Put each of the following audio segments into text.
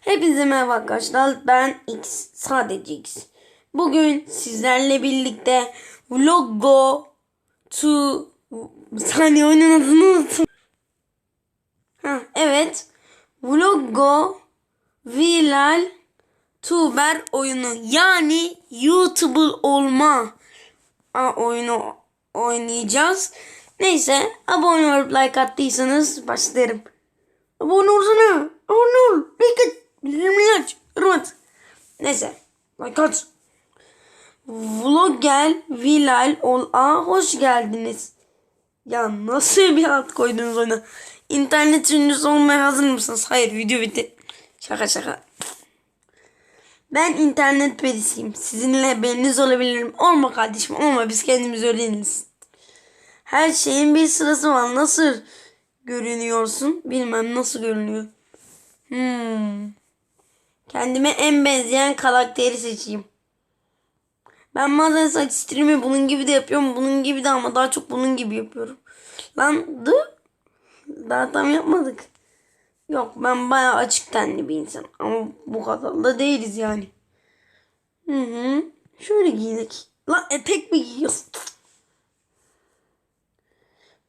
Hepinize merhaba arkadaşlar. Ben X sadece X. Bugün sizlerle birlikte Vlog Go to bir saniye oyunun adını unuttum. Ha, evet. Vlog Go Vilal Tuber oyunu yani YouTuber olma a, oyunu oynayacağız. Neyse abone olup like attıysanız başlarım. Abone olsana. Abone ol. Like at. Bildirimleri aç. Yorum at. Neyse. Like at. Vlogel Vilal ol. Aa hoş geldiniz. Ya nasıl bir alt koydunuz ona? İnternet ünlüsü olmaya hazır mısınız? Hayır video bitti. Şaka şaka. Ben internet perisiyim. Sizinle haberiniz olabilirim. Olma kardeşim olma biz kendimiz öğreniriz. Her şeyin bir sırası var. Nasıl görünüyorsun? Bilmem nasıl görünüyor. Hmm. Kendime en benzeyen karakteri seçeyim. Ben bazen saç stilimi bunun gibi de yapıyorum. Bunun gibi de ama daha çok bunun gibi yapıyorum. Lan dı. Daha tam yapmadık. Yok ben bayağı açık tenli bir insan. Ama bu kadar da değiliz yani. Hı hı. Şöyle giyinek. Lan etek mi giyiyorsun?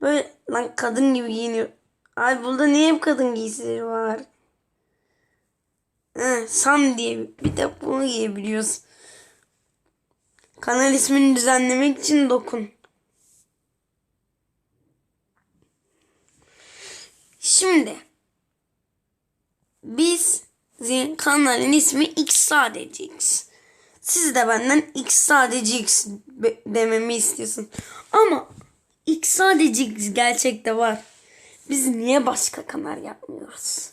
Böyle lan kadın gibi giyiniyor. Ay burada niye hep kadın giysileri var? He, Sam diye bir de bunu giyebiliyoruz. Kanal ismini düzenlemek için dokun. Şimdi biz kanalın ismi X sadece X. Siz de benden X sadece X dememi istiyorsun. Ama X sadece gerçekte var. Biz niye başka kanal yapmıyoruz?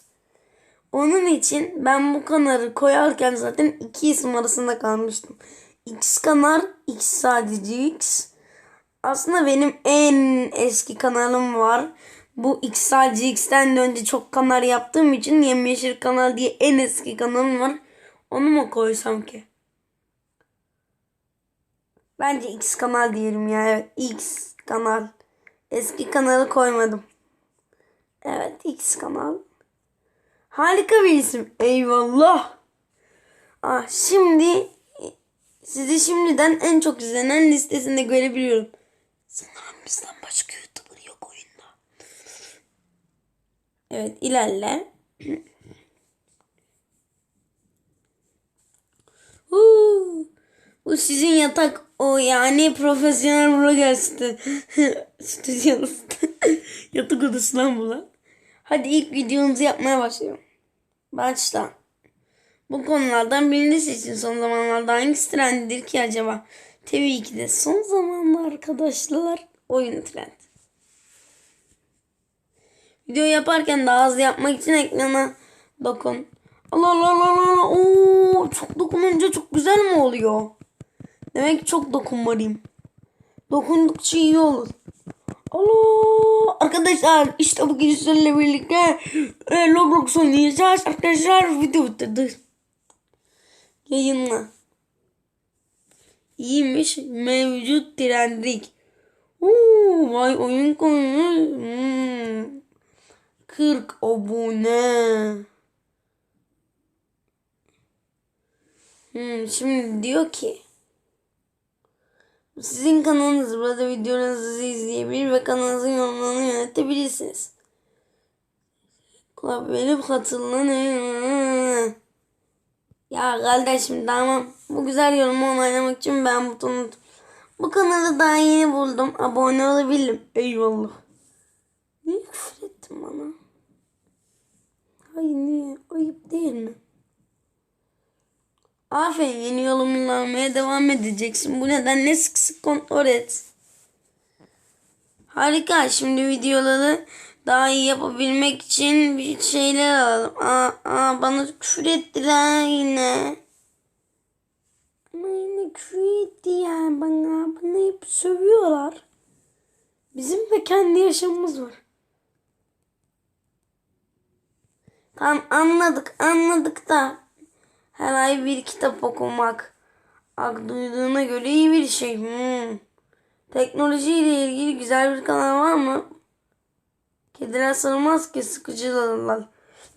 Onun için ben bu kanalı koyarken zaten iki isim arasında kalmıştım. X kanal, X sadece X. Aslında benim en eski kanalım var. Bu X sadece X'ten de önce çok kanal yaptığım için Yemyeşil kanal diye en eski kanalım var. Onu mu koysam ki? Bence X kanal diyelim ya. Evet X kanal. Eski kanalı koymadım. Evet X kanal. Harika bir isim. Eyvallah. Ah, şimdi sizi şimdiden en çok izlenen listesinde görebiliyorum. Sanırım bizden başka YouTuber yok oyunda. Evet ilerle. Huu. Bu sizin yatak o yani profesyonel blogger stü- stüdyosu. yatak odası lan. Hadi ilk videomuzu yapmaya başlayalım. Başla. Bu konulardan birini seçin. Son zamanlarda hangisi trendidir ki acaba? Tabii ki de son zamanlar arkadaşlar oyun trend. Video yaparken daha hızlı yapmak için ekrana dokun. Allah Allah Allah Allah. Oo, çok dokununca çok güzel mi oluyor? Demek çok dokunmalıyım. Dokundukça iyi olur. Allah! Arkadaşlar işte bugün sizlerle birlikte e, Roblox oynayacağız. Arkadaşlar video bitirdi. Yayınla. İyiymiş. Mevcut trendlik. Oo, vay oyun konusu. Hmm. 40 abone. Hmm, şimdi diyor ki sizin kanalınız burada videolarınızı izleyebilir ve kanalınızın yorumlarını yönetebilirsiniz. Kulüp hatırlanın. Ya kardeşim tamam. Bu güzel yorumu onaylamak için ben butonu Bu kanalı daha yeni buldum. Abone olabilirim. Eyvallah. Niye küfür ettin bana? Hayır niye? Ayıp değil mi? Aferin yeni yorumlamaya devam edeceksin. Bu nedenle sık sık kontrol et. Harika. Şimdi videoları daha iyi yapabilmek için bir şeyler alalım. Aa, aa bana küfür ettiler yine. Ama yine küfür etti yani bana. Bana hep sövüyorlar. Bizim de kendi yaşamımız var. Tamam anladık anladık da her ay bir kitap okumak. Ak duyduğuna göre iyi bir şey. Hmm. Teknoloji ile ilgili güzel bir kanal var mı? Kediler sarılmaz ki sıkıcılar.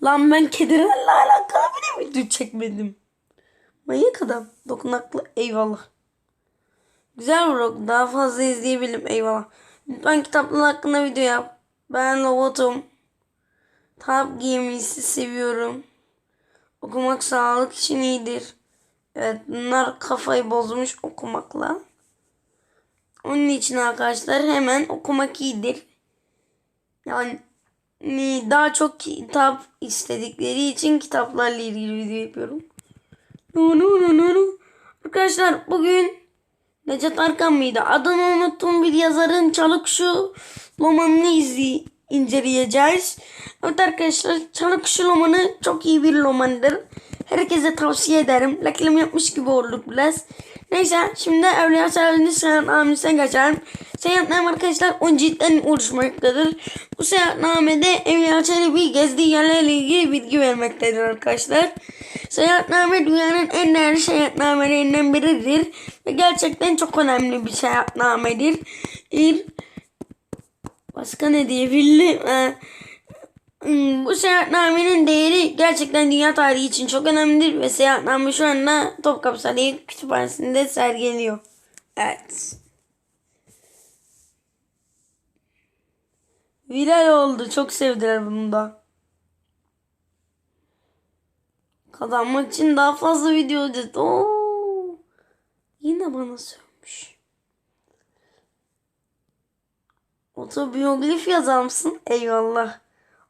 Lan ben kedilerle alakalı bir video çekmedim. Manyak adam. Dokunaklı eyvallah. Güzel vlog. Daha fazla izleyebilirim eyvallah. Lütfen kitaplar hakkında video yap. Ben robotum. Tab giymisi seviyorum. Okumak sağlık için iyidir. Evet bunlar kafayı bozmuş okumakla. Onun için arkadaşlar hemen okumak iyidir. Yani daha çok kitap istedikleri için kitaplarla ilgili video yapıyorum. Nu, nu, nu, nu. Arkadaşlar bugün Necat Arkan mıydı? Adını unuttuğum bir yazarın Çalık Şu romanını izley inceleyeceğiz. Evet arkadaşlar Çalık Şu romanı çok iyi bir romandır. Herkese tavsiye ederim. Reklam yapmış gibi olduk biraz. Neyse şimdi Evliya Çelebi'nin seyahatnamesine geçelim. Seyahatname arkadaşlar 10 ciltten oluşmaktadır. Bu seyahatnamede Evliya Çelebi gezdiği yerlerle ilgili bilgi vermektedir arkadaşlar. Seyahatname dünyanın en değerli seyahatnamelerinden biridir. Ve gerçekten çok önemli bir seyahatnamedir. Başka ne diyebilirim? Ee, Hmm, Bu seyahatnamenin değeri gerçekten dünya tarihi için çok önemlidir ve seyahatname şu anda Topkapı Sarayı Kütüphanesi'nde sergileniyor. Evet. Viral oldu. Çok sevdiler bunu da. Kazanmak için daha fazla video ödedi. Oo. Yine bana sövmüş. Otobiyograf yazar mısın? Eyvallah.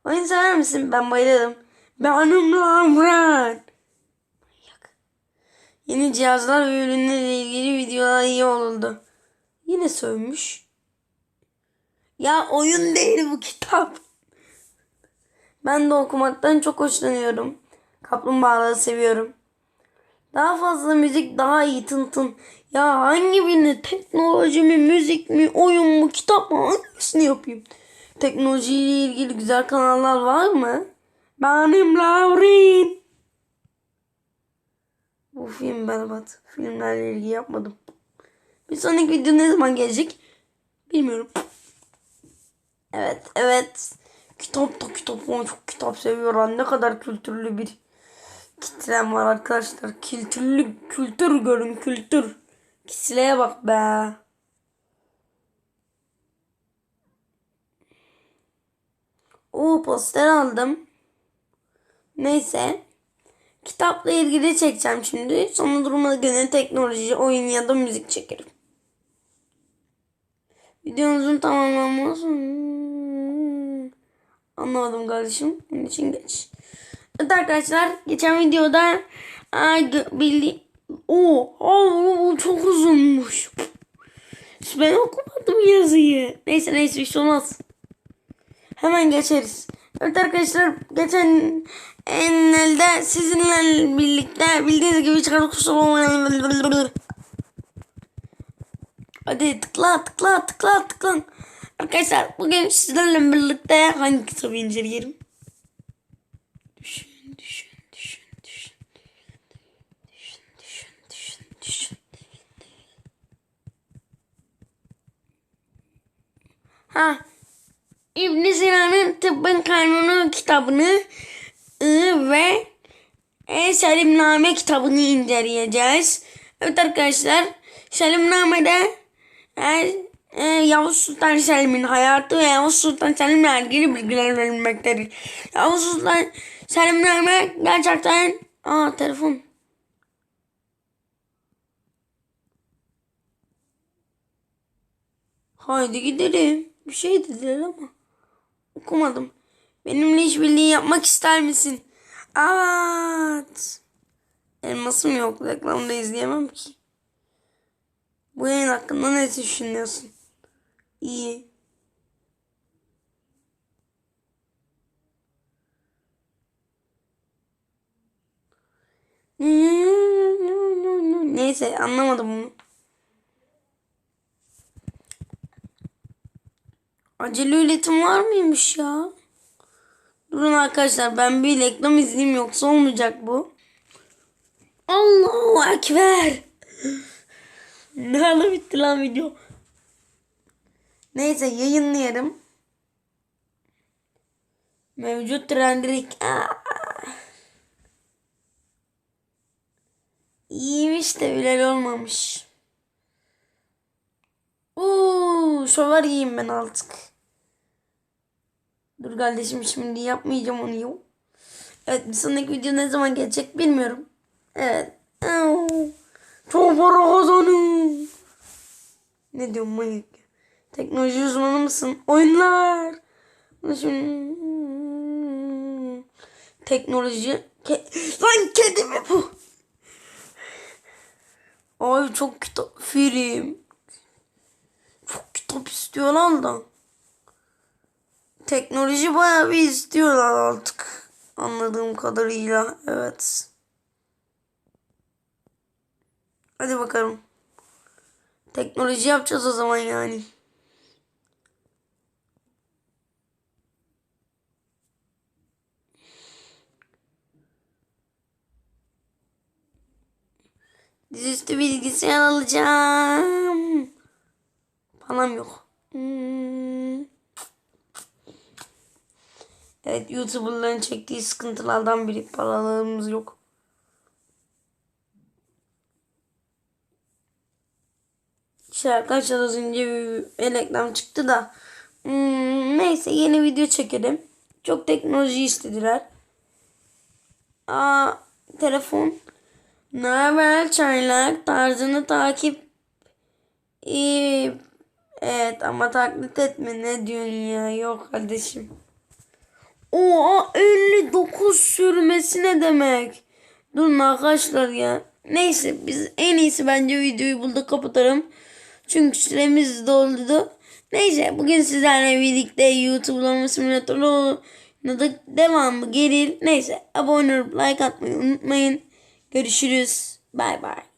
Oyun sever misin? Ben bayılırım. Benim Lamran. Yeni cihazlar ve ürünlerle ilgili videolar iyi oldu. Yine sövmüş. Ya oyun değil bu kitap. Ben de okumaktan çok hoşlanıyorum. Kaplumbağaları seviyorum. Daha fazla müzik daha iyi tın tın. Ya hangi birini teknoloji mi, müzik mi, oyun mu, kitap mı hangisini yapayım? Teknolojiyle ilgili güzel kanallar var mı? Benim Laurin. Bu film berbat. Filmlerle ilgili yapmadım. Bir sonraki video ne zaman gelecek? Bilmiyorum. Evet, evet. Kitap da kitap. Çok kitap seviyorum. Ne kadar kültürlü bir kitlem var arkadaşlar. Kültürlü, kültür görün, kültür. Kitleye bak be. O poster aldım. Neyse. Kitapla ilgili çekeceğim şimdi. Sonra duruma göre teknoloji, oyun ya da müzik çekerim. Videomuzun tamamlanması... Anlamadım kardeşim. Bunun için geç. Evet arkadaşlar. Geçen videoda bildi. Oo, oo, çok uzunmuş. Ben okumadım yazıyı. Neyse neyse bir şey olmaz. Hemen geçeriz. Evet arkadaşlar geçen elde sizinle birlikte bildiğiniz gibi çıkan Hadi tıkla tıkla tıkla tıkla. Arkadaşlar bugün sizlerle birlikte hangi kitabı inceleyelim? Ha İbn Sina'nın Tıbbın Kanunu kitabını ve e, Selimname kitabını inceleyeceğiz. Evet arkadaşlar Selimname'de e, e, Yavuz Sultan Selim'in hayatı ve Yavuz Sultan Selim'le ilgili bilgiler verilmektedir. Yavuz Sultan Selimname gerçekten... Aa telefon. Haydi gidelim. Bir şey dediler ama. Okumadım. Benimle işbirliği yapmak ister misin? Evet. Elmasım yok. Reklamda izleyemem ki. Bu yayın hakkında ne düşünüyorsun? İyi. Neyse anlamadım bunu. Acele üretim var mıymış ya? Durun arkadaşlar ben bir reklam izleyeyim yoksa olmayacak bu. Allahu Ekber. ne ala bitti lan video. Neyse yayınlayalım. Mevcut trendilik. Aa. İyiymiş de Bilal olmamış. Uuu şovar yiyeyim ben artık. Dur kardeşim şimdi yapmayacağım onu yok. Evet bir sonraki video ne zaman gelecek bilmiyorum. Evet. Çok para kazanın. Ne diyorum manyak. Teknoloji uzmanı mısın? Oyunlar. Şimdi... Teknoloji. Ke Lan kedi mi bu? Ay çok kitap film. Çok kitap istiyor lan da. Teknoloji bayağı bir istiyorlar artık. Anladığım kadarıyla. Evet. Hadi bakalım. Teknoloji yapacağız o zaman yani. Dizüstü bilgisayar alacağım. Param yok. Evet YouTuber'ların çektiği sıkıntılardan biri. Paralarımız yok. İşte arkadaşlar az önce bir reklam çıktı da. Hmm, neyse yeni video çekelim. Çok teknoloji istediler. Aa telefon. Ne haber çaylak? Tarzını takip. İyi. Evet ama taklit etme ne diyorsun ya? Yok kardeşim. Oha 59 sürmesi ne demek? Durun arkadaşlar ya. Neyse biz en iyisi bence videoyu burada kapatalım. Çünkü süremiz doldu. Neyse bugün sizlerle birlikte YouTube'lama simülatörü devamı gelir. Neyse abone olup like atmayı unutmayın. Görüşürüz. Bay bay.